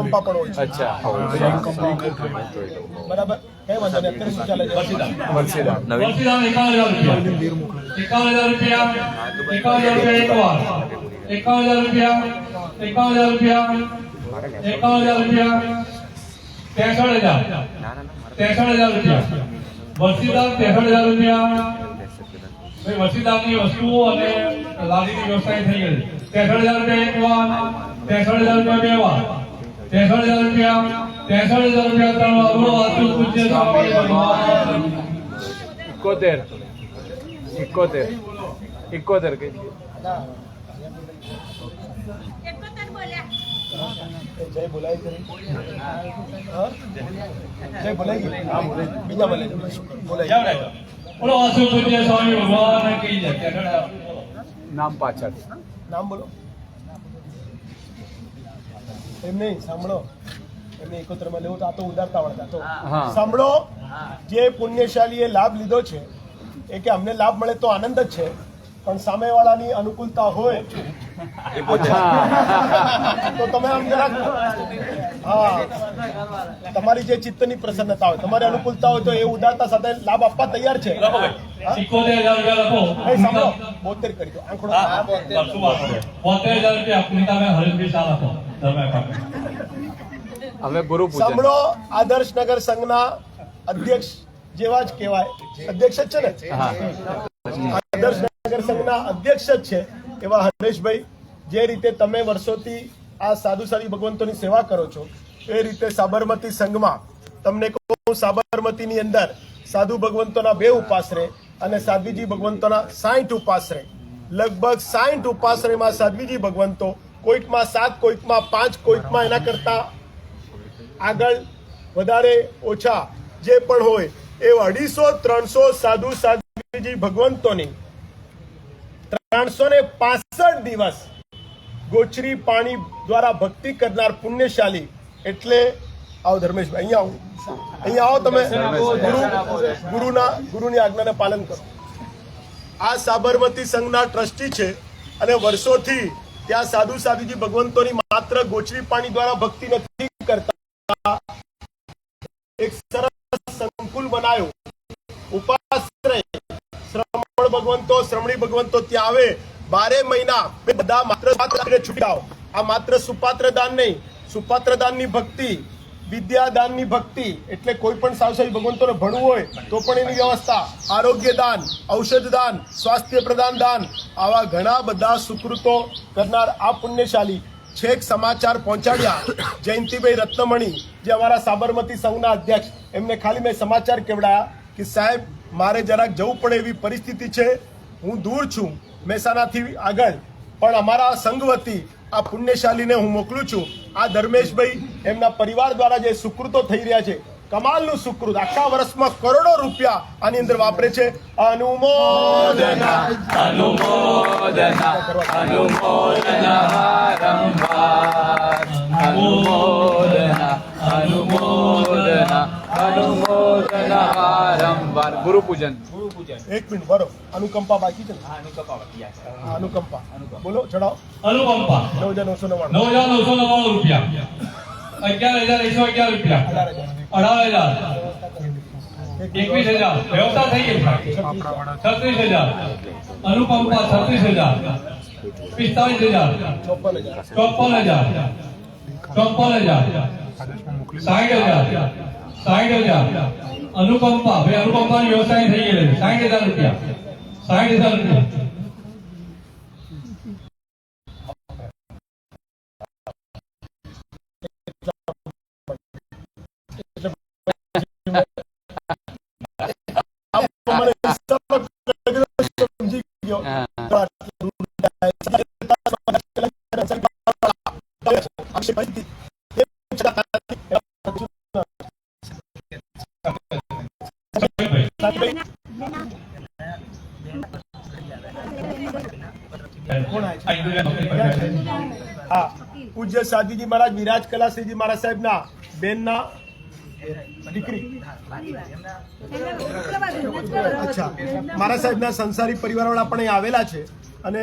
અનુકંપા પણ હોય છે. અચ્છા. બરાબર. કઈ વાંધો નહીં અત્યારે શું ચાલે છે? વર્ષીદાન એકાવન હજાર એકાવન હજાર રૂપિયા. એકાવન હજાર રૂપિયા એકવાર એકાવન હજાર રૂપિયા એકાવન હજાર રૂપિયા. એકાવન હજાર રૂપિયા. ત્રેસઠ હજાર. ત્રેસઠ હજાર રૂપિયા. વર્ષીદાન ત્રેસઠ હજાર રૂપિયા. ભાઈ વર્ષીદાનની વસ્તુઓ અને લારીની વ્યવસાય થઈ ગઈ. ત્રેસઠ હજાર રૂપિયા એક વાર. ત્રેસઠ હજાર રૂપિયા બે વાર. ત્રેસઠ હજાર રૂપિયા ત્રેસઠ હજાર રૂપિયા ત્રણ વાર બોલો વાંચો પૂજ્ય સ્વામી ભગવાન ઇકોતેર ઇકોતેર ઇકોતેર કઈ જય બોલાય ખરી? હા? જય બોલાય ગઈ? હા, બોલાય. બીજા બોલાય બોલાય બોલો વાસુ પૂજ્ય સ્વામી ભગવાન કી જય ત્રેસઠ હજાર. નામ પાછળ નામ બોલો એમ નહીં સાંભળો. એમને એકત્રમાં લેવું તો આ તો ઉદારતા વળતા તો સાંભળો જે પુણ્યશાલીએ લાભ લીધો છે એ કે અમને લાભ મળે તો આનંદ જ છે પણ સામેવાળાની અનુકૂળતા હોય તો તમે આમ જરાક હા. તમારી જે ચિત્તની પ્રસન્નતા હોય તમારી અનુકૂળતા હોય તો એ ઉદારતા સાથે લાભ આપવા તૈયાર છે. એ બોતેર કરી દો. આંકડો હા, બોતેર. હજાર રૂપિયા પુનિતાબેન શાહ લખો ધર્મ ગુરુ સાંભળો આદર્શ નગર સંઘના અધ્યક્ષ જેવા જ કહેવાય. અધ્યક્ષ જ છે ને? આદર્શ નગર સંઘના અધ્યક્ષ જ છે. એવા હરેશભાઈ, જે રીતે તમે વર્ષોથી આ સાધુ સાધી ભગવંતોની સેવા કરો છો, એ રીતે સાબરમતી સંઘમાં તમને કહું, સાબરમતીની અંદર સાધુ ભગવંતોના બે ઉપાસરે અને સાધ્વીજી ભગવંતોના સાઠ ઉપાસરે લગભગ સાઠ ઉપાસરેમાં સાધ્વીજી ભગવંતો કોઈકમાં સાત, કોઈકમાં પાંચ, કોઈકમાં એના કરતા આગળ વધારે ઓછા જે પણ હોય, એ અઢીસો, ત્રણસો સાધુ સાધ્વીજી ભગવંતોની ત્રણસો ને પાસઠ દિવસ ગોચરી પાણી દ્વારા ભક્તિ કરનાર પુણ્યશાલી એટલે આવો ધર્મેશભાઈ, અહીંયા અહીંયા આવો તમે. ગુરુ, ગુરુના, ગુરુની આજ્ઞાને પાલન કરો. આ સાબરમતી સંઘના ટ્રસ્ટી છે અને વર્ષોથી ત્યાં સાધુ સાધુજી ભગવંતોની માત્ર ગોચરી પાણી દ્વારા ભક્તિ નથી કરતા. એક સરસ સંકુલ બનાવ્યું ઉપાશ્રય શ્રમણ ભગવંતો શ્રમણી ભગવંતો ત્યાં આવે, બારે મહિના બધા માત્ર છૂટી જાઓ. આ માત્ર સુપાત્ર દાન નહીં સુપાત્ર દાનની ભક્તિ, વિદ્યાદાનની ભક્તિ, એટલે કોઈ પણ સાવસાવી ભગવંતોને ભણવું હોય, તો પણ એની વ્યવસ્થા. આરોગ્ય દાન, ઔષધ દાન, સ્વાસ્થ્ય પ્રદાન દાન, આવા ઘણા બધા સુકૃતો કરનાર આ પુણ્યશાલી છેક સમાચાર પહોંચાડ્યા. જયંતિભાઈ રત્નમણી, જે અમારા સાબરમતી સંઘના અધ્યક્ષ, એમને ખાલી મેં સમાચાર કેવડાયા કે સાહેબ મારે જરાક જવું પડે એવી પરિસ્થિતિ છે હું દૂર છું મહેસાણાથી આગળ પણ અમારા સંઘ વતી આ પુણ્યશાલીને હું મોકલું છું આ ધર્મેશભાઈ એમના પરિવાર દ્વારા જે સુકૃતો થઈ રહ્યા છે કમાલનું સુકૃત આખા વર્ષમાં કરોડો રૂપિયા આની અંદર વાપરે છે અનુમોદના અનુમોદના અનુમોદના ગુરુ પૂજન એક મિનિટ બરો અનુકંપા બાકી છે. હા, અનુકંપા. બોલો ચડાવો. અનુકંપા. નવ હજાર નવસો નવ્વાણું. નવ હજાર નવસો નવ્વાણું રૂપિયા. અગિયાર હજાર એકસો અગિયાર રૂપિયા. અઢાર હજાર. એકવીસ હજાર. વ્યવસ્થા થઈ ગઈ છત્રીસ હજાર. અનુકંપા છત્રીસ હજાર. પિસ્તાલીસ હજાર. ચોપન હજાર. ચોપન હજાર. ચોપન હજાર. સાઠ હજાર. સાઠ હજાર. અનુકંપા. ભાઈ અનુકંપાની વ્યવસાય થઈ ગયેલી સાઈઠ હજાર રૂપિયા. સાઠ હજાર રૂપિયા. સાધુજી મહારાજ, વિરાજ કલાશ્રીજી મહારાજ સાહેબના બેનના દીકરી. અચ્છા. મારા સાહેબના સંસારી પરિવારવાળા પણ અહીં આવેલા છે અને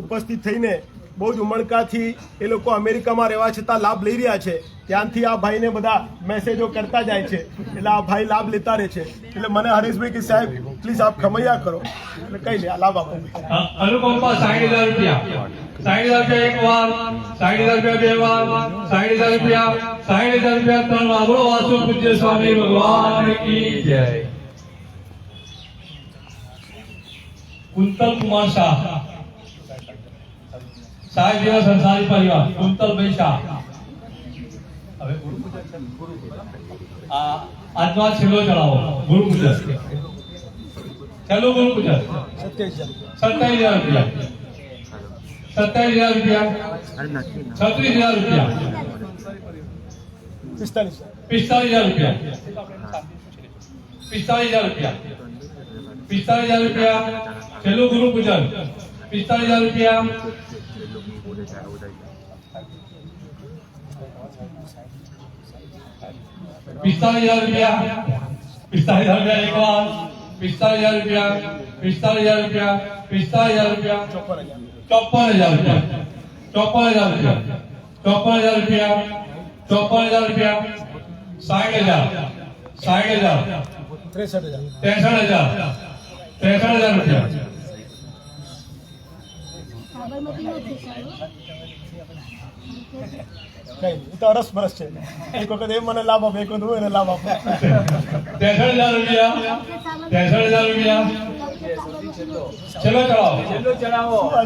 ઉપસ્થિત થઈને બહુ જ ઉમળકાથી એ લોકો અમેરિકામાં રહેવા છતાં લાભ લઈ રહ્યા છે. ત્યાંથી આ ભાઈને બધા મેસેજો કરતા જાય છે. એટલે આ ભાઈ લાભ લેતા રહે છે. એટલે મને હરીશભાઈ કે સાહેબ પ્લીઝ આપ ખમૈયા કરો. એટલે કઈ લે લાભ આપો. અ- સાઈઠ હજાર રૂપિયા. સાઈઠ હજાર રૂપિયા એક વાર, સાઈઠ હજાર રૂપિયા બે વાર, સાઈઠ હજાર રૂપિયા, સાઈઠ હજાર રૂપિયા ત્રણ વાર. બોલો, વાસુ પૂજ્ય સ્વામી, ભગવાન કી જય. કુંતલ કુમાર શાહ. સાહેબ જેવા સંસારી પરિવાર, કુંતલભાઈ શાહ. હવે ગુરુ પૂજન આ આજનો છેલ્લો ચડાવો, ગુરુ પૂજન છેલ્લો ગુરુ પૂજન સત્યાવીસ હજાર રૂપિયા. સત્તાવીસ હજાર રૂપિયા. છત્રીસ હજાર રૂપિયા. પિસ્તાલીસ પિસ્તાલીસ હજાર રૂપિયા. પિસ્તાલીસ હજાર રૂપિયા. પિસ્તાલીસ હજાર રૂપિયા. છેલ્લું ગુરુ પૂજન પિસ્તાલીસ હજાર રૂપિયા. પિસ્તાલીસ હજાર રૂપિયા. પિસ્તાલીસ હજાર રૂપિયા એક વાર પિસ્તાલીસ હજાર રૂપિયા. પિસ્તાલીસ હજાર રૂપિયા. પિસ્તાલીસ હજાર રૂપિયા. ચોપન હજાર રૂપિયા. ચોપન હજાર રૂપિયા. ચોપન હજાર રૂપિયા. ચોપન હજાર રૂપિયા. સાઠ હજાર. સાઠ હજાર. ત્રેસઠ હજાર. ત્રેસઠ હજાર ત્રેસઠ હજાર રૂપિયા સાબરમતી નહીં. એ તો અરસ બરસ છે. એક વખત એ મને લાભ આપે એક વખત હું એને લાભ આપે. ત્રેસઠ હજાર રૂપિયા ત્રેસઠ હજાર રૂપિયા ચલો ચલાવો ચલો.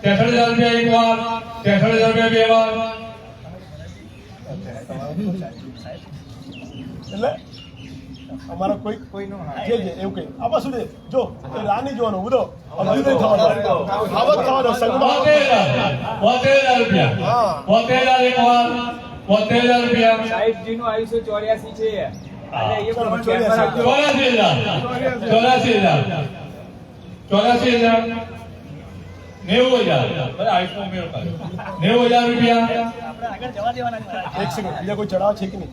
ત્રેસઠ હજાર રૂપિયા એક વાર ત્રેસઠ હજાર રૂપિયા બે વાર. એટલે અમારા કોઈ કોઈ જે જે એવું કઈ. આમાં શું જો એ રાની જોવાનું ઉદો. અભિનય થવાનો. આવત થવાનો સંગમાં બોતેર રૂપિયા. હા. બોતેર હજાર એક વાર. બોતેર હજાર રૂપિયા. સાહેબજીનું આયુષ્ય ચોર્યાસી છે. ચોરાસી હજાર. ચોરાસી હજાર. ચોરાસી હજાર. નેવું હજાર આઈફોન મેળ નેવું હજાર રૂપિયા એક સેકન્ડ બીજા કોઈ ચડાવ છે કે નહીં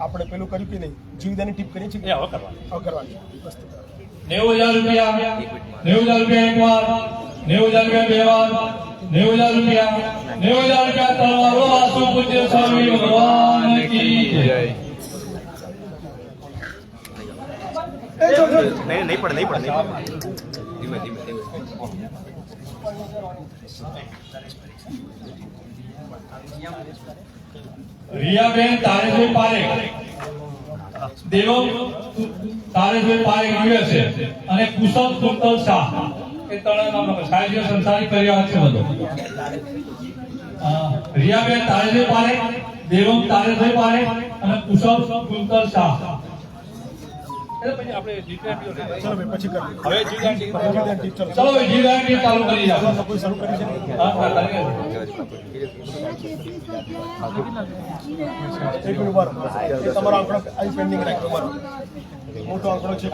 આપણે પેલું કર્યું કે નહીં જીવદાની ટીપ કરીએ છીએ હવે કરવાની નેવું હજાર રૂપિયા નેવું હજાર રૂપિયા એક વાર નેવું હજાર રૂપિયા બે વાર નેવું હજાર રૂપિયા નેવું હજાર રૂપિયા તમારો બોલો પૂજ્ય સ્વામી ભગવાન કી જય નહીં નહીં પડે નહીં પડે ધીમે ધીમે ધીમે રિયાબેન તારેશભાઈ પારેખ. દેવો તારેશભાઈ પારેખ છે અને કુશલ કુંતલ શાહ. એ ત્રણ નામ લખો સાહેબ સંસારી પરિવાર છે બધો. રિયાબેન તારેશભાઈ પારેખ દેવમ તારેશભાઈ પારેખ અને કુશલ કુંતલ શાહ. તમારો આંકડો પેન્ડિંગ રાખ્યો બરો મોટો આંકડો છે.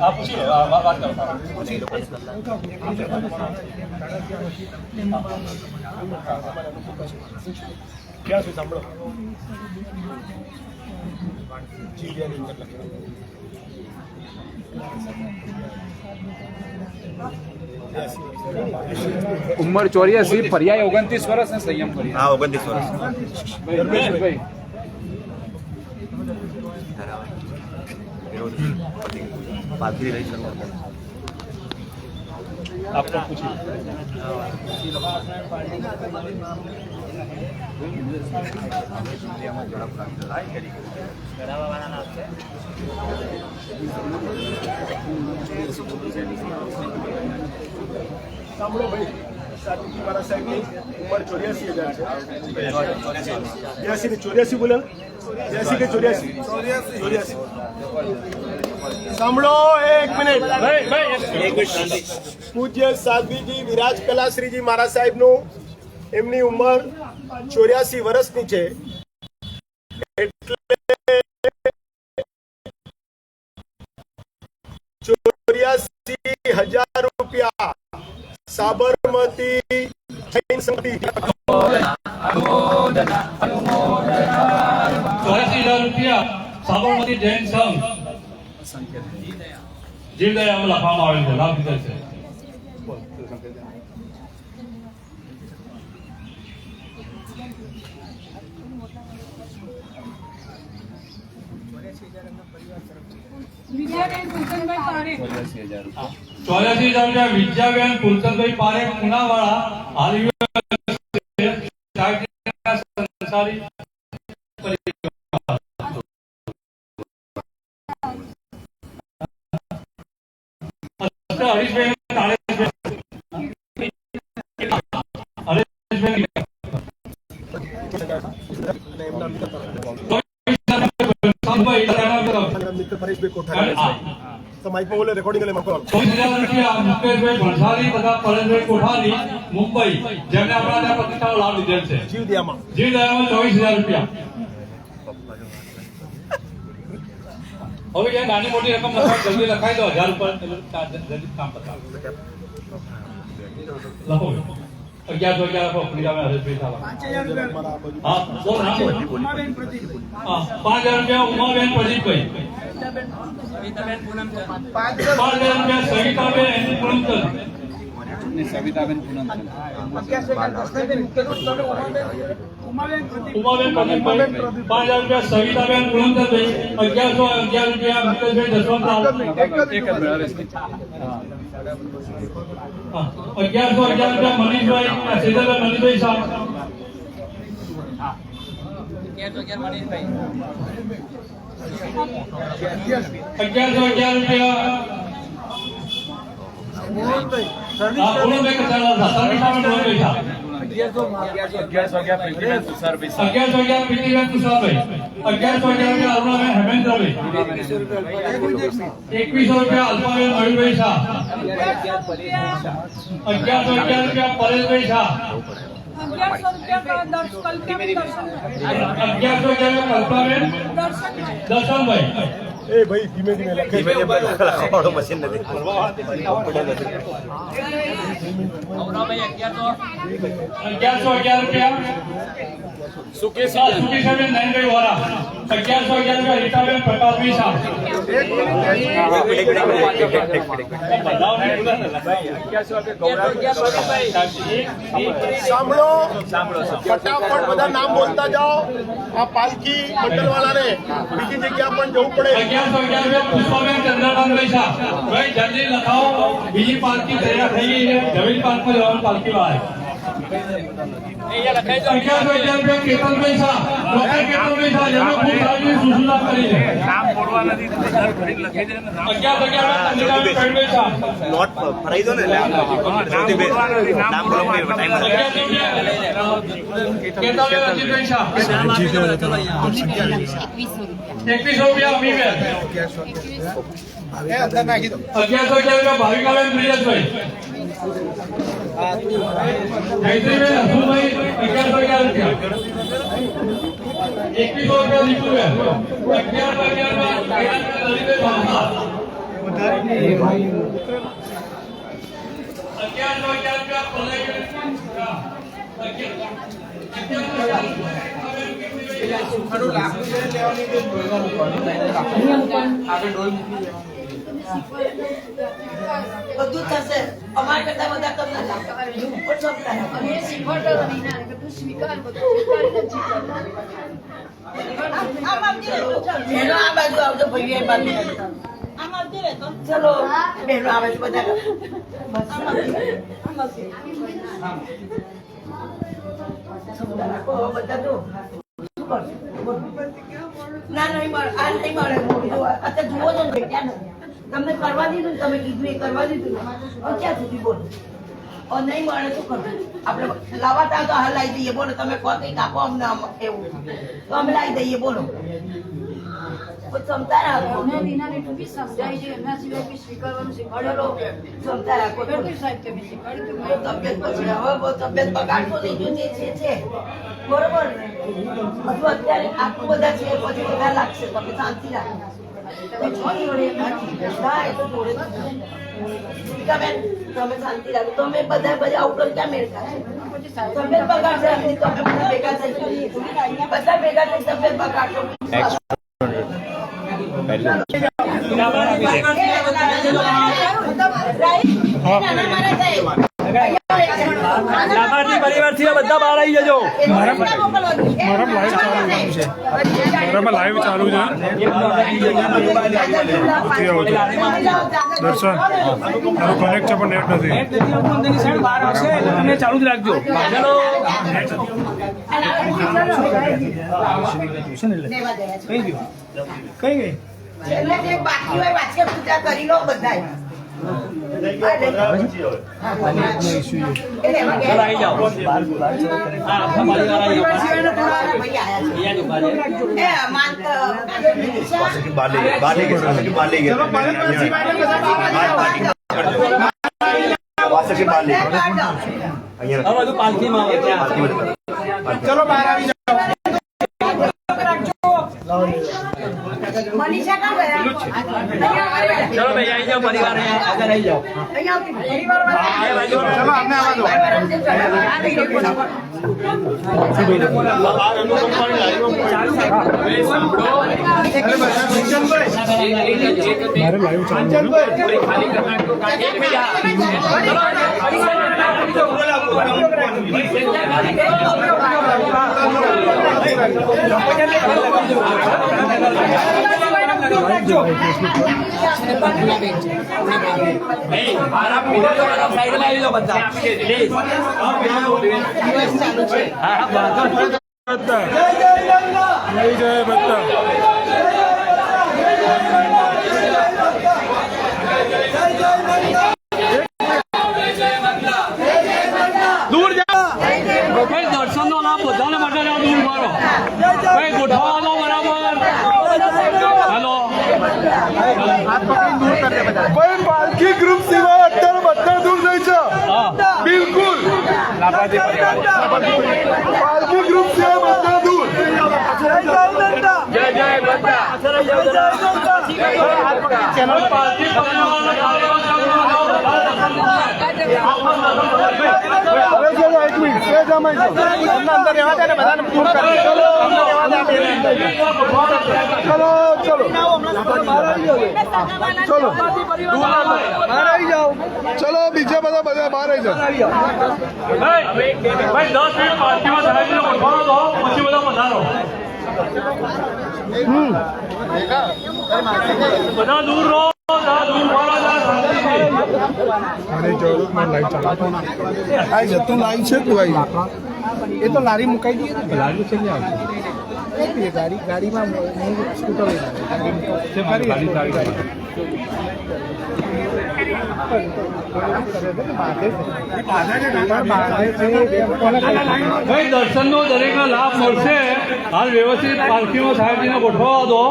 આ પૂછી લો. વાત કરો. ક્યાં સુધી સાંભળો જીવદાની અંદર લખ્યું. ઉંમર ચોર્યાસી ફરિયાય ઓગણત્રીસ વર્ષ ને સંયમ કરી હા ઓગણત્રીસ વર્ષ ધર્મેશભાઈ પાથરી રહી શરૂઆત આપણે પૂછી સાંભળો ચોર્યાસી હજાર છે. ચોર્યાસી બોલે? બ્યાસી કે ચોર્યાસી? ચોર્યાસી. સાંભળો એક મિનિટ. પૂજ્ય સાધ્વીજી, વિરાજ કલાશ્રીજી મારા સાહેબનું એમની ઉંમર ચોર્યાસી વર્ષની છે. એટલે ચોર્યાસી હજાર રૂપિયા સાબરમતી સાબરમતી જૈન સંઘ. જીવદયા લખવામાં આવેલ છે, લાભ છે. ચોર્યાસી હજાર રૂપિયા. વિદ્યાબેન ફુલચંદભાઈ પારેખ પુનાવાળા હાલ તો માઇકમાં બોલે રેકોર્ડિંગ અને મોકલો ચોવીસ હજાર રૂપિયા મુકેશભાઈ પરેશભાઈ કોઠારી મુંબઈ જેમને આપણા પ્રતિષ્ઠાનો લાભ લીધેલ છે. જીવ દિયામાં. જીવ દયામાં ચોવીસ હજાર રૂપિયા. હવે નાની મોટી રકમ લખાય જલ્દી લખાઈ દો હજાર ઉપર એટલે કા- જલ્દી કામ પતાવો. લખો. અગિયારસો અગિયાર લખો પ્રિયાબેન હરેશભાઈ સાહેબ. મારા આ બાજુ હા બોલ. હા પાંચ હજાર રૂપિયા ઉમાબેન પ્રદીપભાઈ. સવિતાબેન પૂનમચંદ. પાંચ હજાર રૂપિયા સવિતાબેન પૂનમચંદ. ને સવિતાબેન પૂનમચંદ. સવિતાબેન પૂનમચંદભાઈ અગિયારસો અગિયાર રૂપિયા મુકેશભાઈ જસવંતરાવ એક જ બેયાલીસ હા, અગિયારસો અગિયાર રૂપિયા મનીષભાઈ સીતાબેન મનીષભાઈ અગિયારસો અગિયાર મનીષભાઈ. અગિયારસો અગિયાર રૂપિયા હા, પૂનમભાઈ કચાલા શાહ. સવિતાબેન પૂનમભાઈ શાહ. અગિયારસો અગિયાર પ્રીતિબેન તુષારભાઈ શાહ. અગિયારસો અગિયાર પ્રીતિબેન તુષારભાઈ અગિયારસો અગિયાર રૂપિયા અરુણાબેન હેમેન્દ્રભાઈ એકવીસો રૂપિયા અલ્પાબેન મયુરભાઈ શાહ અગિયારસો અગિયાર રૂપિયા પરેશભાઈ શાહ એ ભાઈ ધીમે ધીમે ધીમે ધીમે લખવાનું મશીન નથી. અગિયારસો અગિયાર રૂપિયા? સુકેશા સુકેશાબેન નયનભાઈ વાળા અગિયારસો અગિયાર રીતાબેન પ્રકાશભાઈ સાંભળો ફટાફટ બધા નામ બોલતા જાઓ આ પાલખી મંડળવાળાને બીજી જગ્યા પણ જવું પડે અગિયારસો અગિયાર પુષ્પાબેન ચંદ્રકાંતભાઈ શાહ ભાઈ જલ્દી લખાવો બીજી પાલકી તૈયાર થઈ ગઈ છે જમીન પાર્કમાં જવાનું પાલખી વાળા નોટ ફરાઈ દો. ને નામ એકવીસો રૂપિયા અગિયારસો અગિયાર ભાવિકાબેન બ્રિજેશભાઈ હસુભાઈ અગિયારસો અગિયાર રૂપિયા એકવીસો રૂપિયા દીપુબેન અગિયાર રૂપિયા લલિતભાઈ ભાવસાર. અગિયારસો અગિયાર બધું થશે. અમારા કરતા બધા તમને પણ. શીખવાડતો નહીં સ્વીકાર બધું આ બાજુ આવજો બાજુ. ચલો. આવે છે બધા. ના નહીં મળે. આ નહીં મળે. અત્યારે જુઓ છો ને ત્યાં નથી. તમને કરવા દીધું તમે કીધું એ કરવા દીધું ક્યાં સુધી બોલો? નહીં મળે શું ખબર આપણે લાવા ટાંકા હા લાવી દઈએ બોલો તમે કહો કંઈક આપો અમને એવું. તો અમે લાવી દઈએ બોલો. ક્ષમતા સમજાય છે એમના સિવાય બી સ્વીકારવાનું શીખવાડેલો ક્ષમતા રાખો સાહેબ તબિયત પછી હવે તબિયત બગાડતો થઈ ગયો છે બરોબર? અત્યારે આટલું બધા છે પછી વધારે લાગશે તમે શાંતિ રાખો. તમે શાંતિ રાખો તમે બધા બધા આઉટર ક્યાં સાહેબ તબિયત બગાડશે બધા ભેગા થઈશું બધા ભેગા થઈ તબિયત બગાડશો લાભાર્થી પરિવારથી બધા બહાર આવી જજો. બરાબર લાઈવ ચાલુ છે. દર્શન. તારું કનેક્ટ છે પણ નેટ નથી. ચાલુ જ રાખજો. ચલો. છેલ્લે જે બાકી હોય વાંચે પૂજા કરી લો ચલો છે. છે ગયા ગયા ગયા ગયા બધું ચલો બહાર આવી જાઓ મનીષા કાં ગયા ચલો ભાઈ આવી જાઓ પરિવાર અહીંયા આગળ આવી જાઓ ચલો અમને આવવા દો સાઈડમાં આવી બધા હા. બધા લઈ જાય દર્શન નો દર્શનનો લાભ બધાને માટે દૂર મારો ભાઈ ગોઠવવાનો બરાબર હેલો કોઈ પાલખી ગ્રુપ સિવાય અત્યારે બધા દૂર થઈ છે. બિલકુલ. પાલખી ગ્રુપ સિવાય બધા દૂર. હવે ચલો એક મિનિટ બે જમાઈ અમને અંદર રહેવા દે ને. ચલો. ચલો બીજા બધા બધા બહાર આવી જાઓ ભાઈ બધા દૂર રહો લાઈવ આ જતું લાઈન છે તું આવી એ તો લારી મુકાઈ દઈએ ને લારી છે ગાડી ગાડીમાં સ્કૂટર ભાઈ દર્શનનો દરેકને લાભ મળશે. હાલ વ્યવસ્થિત પાલખીમાં સાહેબજીને ગોઠવવા દો.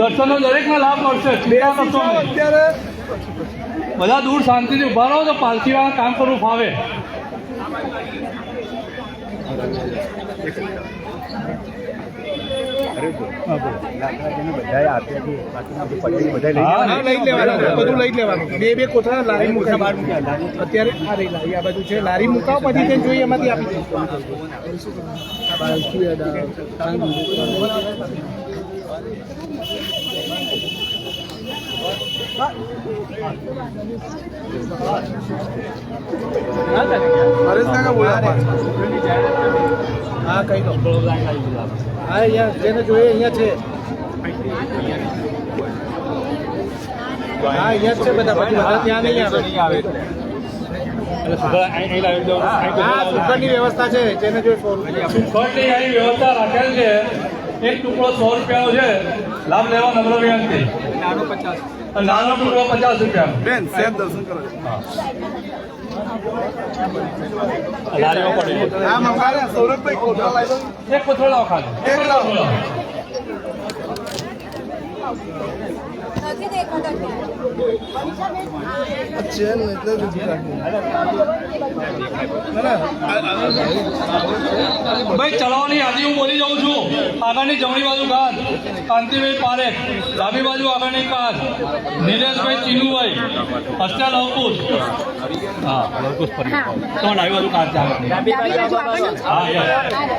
દર્શનનો દરેકને લાભ મળશે. ચિંતા કરશો બધા દૂર શાંતિથી ઊભા રહો તો પાલખીમાં કામ કરવું ફાવે લઈ બધું લઈ લેવાનું બે બે કોથળા લારી મૂકા બહાર મૂક્યા અત્યારે આ રહી લારી આ બાજુ છે. લારી મુકાવો પછી તે જોઈએ એમાંથી આપી દઈશું હા કઈ દો હા અહીંયા જેને જોઈએ અહીંયા છે હા અહીંયા છે બધા બધા ત્યાં નહીં આવે સુગરની વ્યવસ્થા છે એક ટુકડો સો રૂપિયાનો છે. લાભ લેવા નમ્ર વિનંતી. નાનો પચાસ. ટુકડો પચાસ રૂપિયા બેન સેમ દર્શન કરો. એક કોથળો ખાલી. એક લાવો. પથરો એટલે જ ભાઈ ચલાવવાની યાદી હું બોલી જાઉં છું. આગળની જમણી બાજુ કાર કાંતિભાઈ પારેખ. ડાબી બાજુ આગળની કાર નિલેશભાઈ ચીનુભાઈ. હસ્તા લવકુશ હા લવકુશ ડાબી બાજુ ચાલે.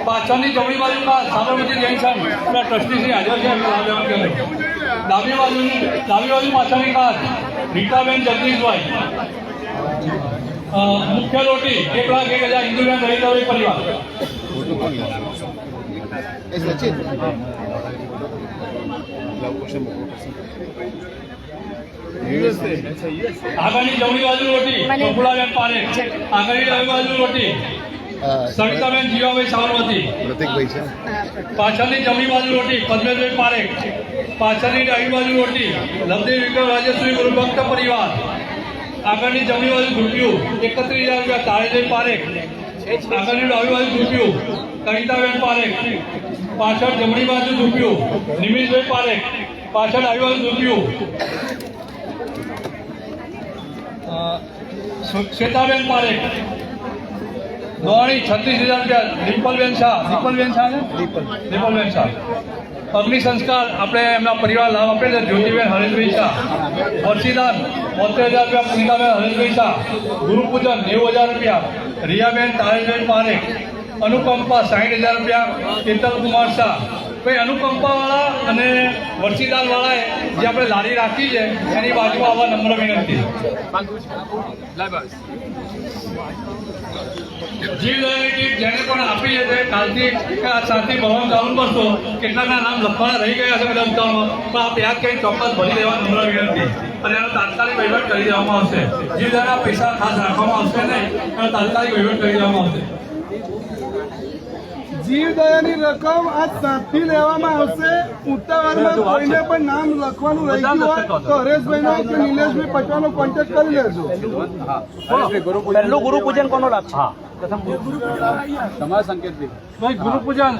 પાછળની જમણી બાજુ કાર સાબરમતી જંકશન. પેલા ટ્રસ્ટી શ્રી હાજર છે. ડાબી બાજુની ડાબી બાજુ પાછળની કાર રીટાબેન જગદીશભાઈ. મુખ્ય રોટી એક લાખ એક હજાર હિન્દુબેન રહીતાભાઈ પરિવાર. આગળની જમણી બાજુ રોટી ગોકુળાબેન પારેખ. આગળની ડાબી બાજુ રોટી સવિતાબેન જીવાભાઈ સાબરમતી. પાછળની જમણી બાજુ રોટી પદ્મેશભાઈ પારેખ. પાછળની ડાબી બાજુ રોટી લવદેવ વિક્રમ રાજેશ્વરી ગુરુભક્ત પરિવાર. આગળની જમણી બાજુ રૂપિયું એકત્રીસ હજાર રૂપિયા તારેજભાઈ પારેખ. આગળની ડાબી બાજુ રૂપિયું કવિતાબેન પારેખ. પાછળ જમણી બાજુ રૂપિયું નિમિષભાઈ પારેખ. પાછળ ડાબી બાજુ રૂપિયું શ્વેતાબેન પારેખ. નોણી છત્રીસ હજાર રૂપિયા. દીપલબેન શાહ. દીપલબેન શાહ છે દીપલબેન શાહ. અગ્નિ સંસ્કાર આપણે એમના પરિવાર લાભ આપે છે. જ્યોતિબેન હરેશભાઈ શાહ. વર્ષીદાન બોતેર હજાર રૂપિયા. પુનિતાબેન હરેશભાઈ શાહ. ગુરુપૂજન નેવું હજાર રૂપિયા. રિયાબેન તારેશભાઈ પારેખ. અનુકંપા સાઠ હજાર રૂપિયા. કેતલ કુમાર શાહ. ભાઈ, અનુકંપાવાળા અને વર્ષીદાનવાળાએ જે આપણે લારી રાખી છે, એની બાજુમાં આવવા નમ્ર વિનંતી. જીવ દયાની કીટ જેને પણ આપી છે, તે કાલથી સાથી આ ભવન ચાલુ કરશો કેટલાકના નામ લખવાના રહી ગયા છે, બધા પણ આપ યાદ કરીને ચોક્કસ ભરી દેવા નમ્ર વિનંતી. અને એનો તાત્કાલિક વહીવટ કરી દેવામાં આવશે. જીવ દયાના પૈસા ખાસ રાખવામાં આવશે નહીં, એનો તાત્કાલિક વહીવટ કરી દેવામાં આવશે. જીવદયાની રકમ આજ સાતથી લેવામાં આવશે. ઉતાવળમાં કોઈને પણ નામ લખવાનું રહી ગયું હોય તો હરેશભાઈ કે નિલેશભાઈ પટેલનો કોન્ટેક્ટ કરી લેજો. પહેલું ગુરુ પૂજન કોનો લાભ છે? તમારા સંકેત ભાઈ ગુરુ પૂજન.